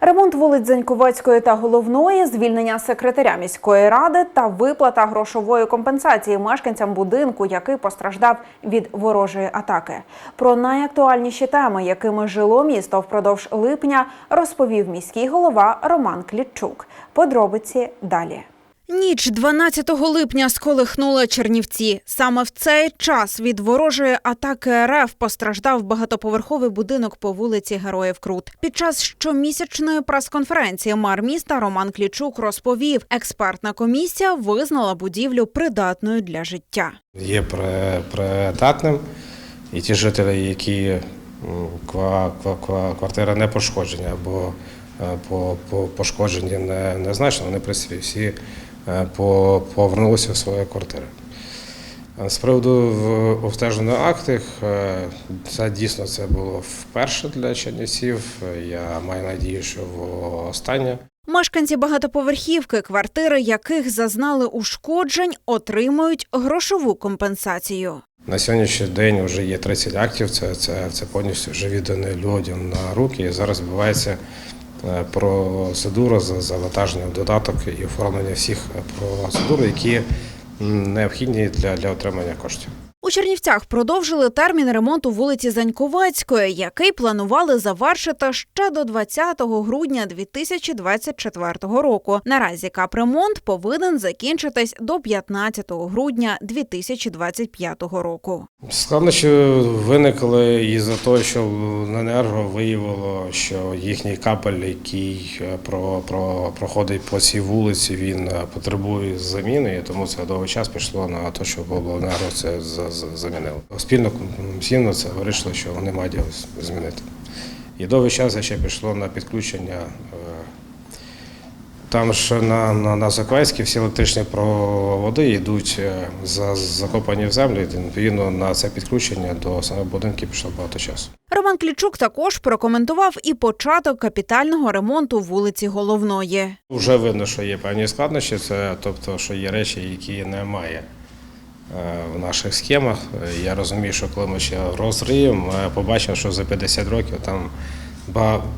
Ремонт вулиць Заньковецької та головної, звільнення секретаря міської ради та виплата грошової компенсації мешканцям будинку, який постраждав від ворожої атаки. Про найактуальніші теми, якими жило місто впродовж липня, розповів міський голова Роман Клітчук. Подробиці далі. Ніч 12 липня сколихнула Чернівці. Саме в цей час від ворожої атаки РФ постраждав багатоповерховий будинок по вулиці Героїв Крут. Під час щомісячної прес-конференції мер міста Роман Клічук розповів, експертна комісія визнала будівлю придатною для життя. є при- придатним, і ті жителі, які м, ква, ква, ква, не пошкоджені або е, по, по пошкоджені не, незначно, вони в всі е, повернулися в свої квартири. З приводу обстежених актів, е, це дійсно це було вперше для Чернівців. Я маю надію, що в останнє. Мешканці багатоповерхівки, квартири яких зазнали ушкоджень, отримують грошову компенсацію. На сьогоднішній день вже є 30 актів. Це, це, це повністю вже віддане людям на руки. І зараз відбувається е, процедура за завантаження в додаток і оформлення всіх е, процедур, які необхідні для, для отримання коштів. У Чернівцях продовжили термін ремонту вулиці Заньковецької, який планували завершити ще до 20 грудня 2024 року. Наразі капремонт повинен закінчитись до 15 грудня 2025 року. Складнощі виникли із-за того, що енерго виявило, що їхній капель, який е, про, про, проходить по цій вулиці, він е, потребує заміни, тому це довгий час пішло на те, що енерго це за- за- замінило. Спільно комісійно це вирішили, що вони мають його змінити. І довгий час ще пішло на підключення. е, Там ж на, на, на Заквайській всі електричні проводи йдуть е, за, закопані в землю. Відповідно, на це підключення до самих будинків пішло багато часу. Роман Клічук також прокоментував і початок капітального ремонту вулиці Головної. Вже видно, що є певні складнощі, це тобто, що є речі, які немає в наших схемах. Е, Я розумію, що коли ми ще розриємо, ми побачимо, що за 50 років там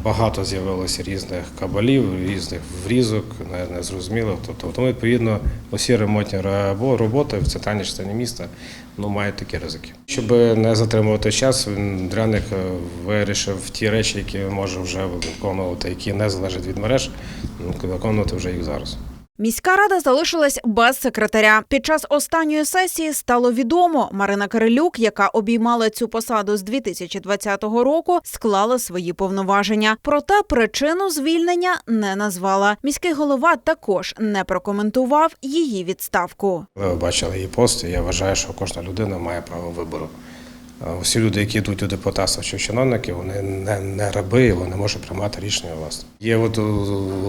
багато з'явилося різних кабелів, різних врізок, не- незрозуміло. Тобто, тому, відповідно, усі ремонтні роботи в центральній частині міста ну, мають такі ризики. Щоб не затримувати час, він Дряник е, вирішив ті речі, які може вже виконувати, які не залежать від мереж, виконувати вже їх зараз. Міська рада залишилась без секретаря. Під час останньої сесії стало відомо, Марина Кирилюк, яка обіймала цю посаду з 2020 року, склала свої повноваження. Проте причину звільнення не назвала. Міський голова також не прокоментував її відставку. Ви бачили її пост, я вважаю, що кожна людина має право вибору. Е, Всі люди, які йдуть у депутатство чи чиновники, вони не, не раби, вони можуть приймати рішення власне. Є от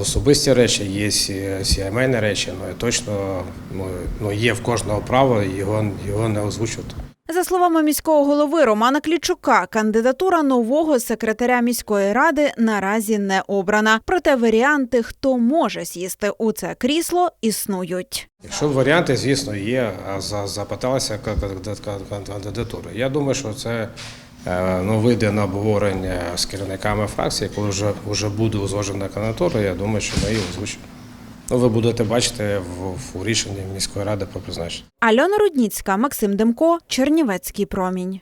особисті речі, є сі- сімейні речі, ну і точно ну, ну, є в кожного право його, його не озвучувати. За словами міського голови Романа Клічука, кандидатура нового секретаря міської ради наразі не обрана. Проте варіанти, хто може сісти у це крісло, існують. Якщо варіанти, звісно, є, а за- запиталася ка- ка- ка- ка- кандидатури. Я думаю, що це е, ну, вийде на обговорення з керівниками фракції, коли вже, вже буде узгоджена кандидатура, я думаю, що ми її озвучимо. Ну, ви будете бачити в, в рішенні міської ради про призначення. Альона Рудніцька, Максим Демко, Чернівецький промінь.